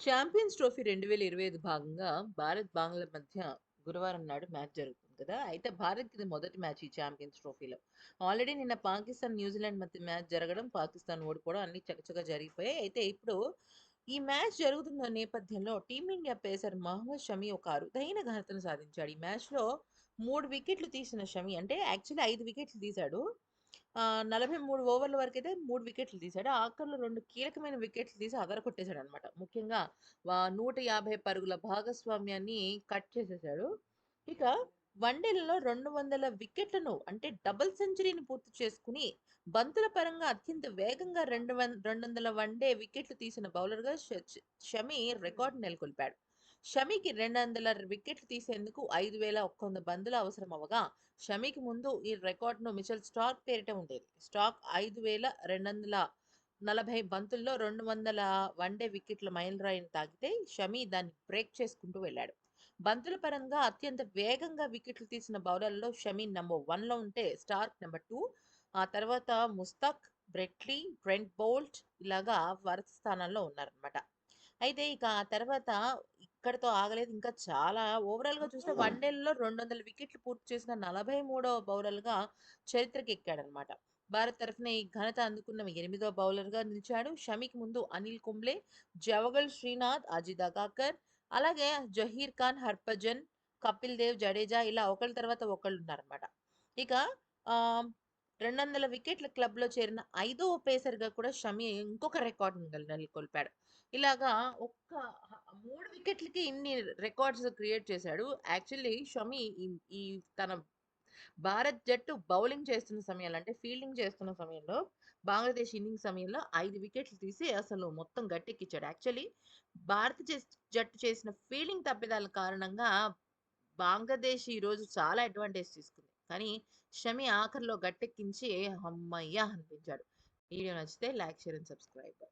Champions trophy 2025 భాగంగా భారత్, బంగ్లా మధ్య గురువారం నాడు మ్యాచ్ జరుగుతుంది కదా! అయితే భారత్‌కి ఇది మొదటి మ్యాచ్ ఈ ఛాంపియన్స్ ట్రోఫీలో. ఆల్రెడీ నిన్న పాకిస్తాన్, న్యూజిలాండ్ మధ్య మ్యాచ్ జరగడం, పాకిస్తాన్ ఓడిపోవడం అన్ని చకచక జరిగిపోయాయి. అయితే ఇప్పుడు ఈ మ్యాచ్ జరుగుతున్న నేపథ్యంలో టీమిండియా పేసర్ మహమ్మద్ షమి ఒక అరుదైన ఘనతను సాధించాడు. ఈ మ్యాచ్‌లో మూడు వికెట్లు తీసిన షమి అంటే యాక్చువల్లీ ఐదు వికెట్లు తీశాడు. ఆహ్, 43 ఓవర్ల వరకైతే 3 వికెట్లు తీశాడు. ఆఖరిలో 2 కీలకమైన వికెట్లు తీసి అదరగొట్టేసాడనమాట. ముఖ్యంగా వ 150 పరుగుల భాగస్వామ్యాన్ని కట్ చేసేసాడు. ఇక వన్‌డేలలో 200 వికెట్లను అంటే డబుల్ సెంచరీని పూర్తి చేసుకుని బంతుల పరంగా అత్యంత వేగంగా రెండు వన్ 200 వన్‌డే వికెట్లు తీసిన బౌలర్‌గా ష షమి రికార్డ్ నెలకొల్పాడు. షమికి 200 వికెట్లు తీసేందుకు 5100 బంతులు అవసరం అవగా షమికి ముందు ఈ రికార్డును మిచెల్ స్టార్క్ పేరిట ఉండేది. స్టార్క్ 5240 బంతుల్లో 200 వన్‌డే వికెట్ల మైలురాయిని తాకితే, షమి దాన్ని బ్రేక్ చేసుకుంటూ వెళ్ళాడు. బంతుల పరంగా అత్యంత వేగంగా వికెట్లు తీసిన బౌలర్లలో షమి నెంబర్ వన్లో ఉంటే, స్టార్క్ నెంబర్ టూ ఆ తర్వాత ముస్తాక్ బ్రెట్లీ, బ్రెంట్ బోల్ట్ ఇలాగా వరుస స్థానాల్లో ఉన్నారనమాట. అయితే ఇక ఆ తర్వాత ఇక్కడితో ఆగలేదు. ఇంకా చాలా ఓవరాల్‌గా చూస్తే వన్‌డేలలో 200 వికెట్లు పూర్తి చేసిన 43వ బౌలర్‌గా చరిత్రకెక్కాడనమాట. భారత్ తరఫున ఈ ఘనత అందుకున్న ఎనిమిదో బౌలర్‌గా నిలిచాడు. షమికి ముందు అనిల్ కుంబ్లే, జవగల్ శ్రీనాథ్, అజిత్ అగాకర్, అలాగే జహీర్ ఖాన్, హర్భజన్, కపిల్ దేవ్, జడేజా ఇలా ఒకళ్ళ తర్వాత ఒకళ్ళున్నారనమాట. ఇక ఆహ్, 200 వికెట్ల క్లబ్‌లో చేరిన ఐదవ పేసర్‌గా కూడా షమి ఇంకొక రికార్డ్‌ని నెల నెలకొల్పాడు. ఇలాగా ఒక్క మూడు వికెట్లకి ఇన్ని రికార్డ్స్ క్రియేట్ చేశాడు. యాక్చువల్లీ షమి ఈ తన భారత్ జట్టు బౌలింగ్ చేస్తున్న సమయంలో అంటే ఫీల్డింగ్ చేస్తున్న సమయంలో, బంగ్లాదేశ్ ఇన్నింగ్ సమయంలో ఐదు వికెట్లు తీసి అసలు మొత్తం గట్టెక్కిచ్చాడు యాక్చువల్లీ భారత జట్టు చేసిన ఫీల్డింగ్ తప్పిదాల కారణంగా బంగ్లాదేశ్ ఈరోజు చాలా అడ్వాంటేజ్ తీసుకుంది. కానీ షమి ఆఖరిలో గట్టెక్కించి అమ్మయ్య అనిపించాడు. వీడియో నచ్చితే లైక్, షేర్ అండ్ సబ్స్క్రైబ్.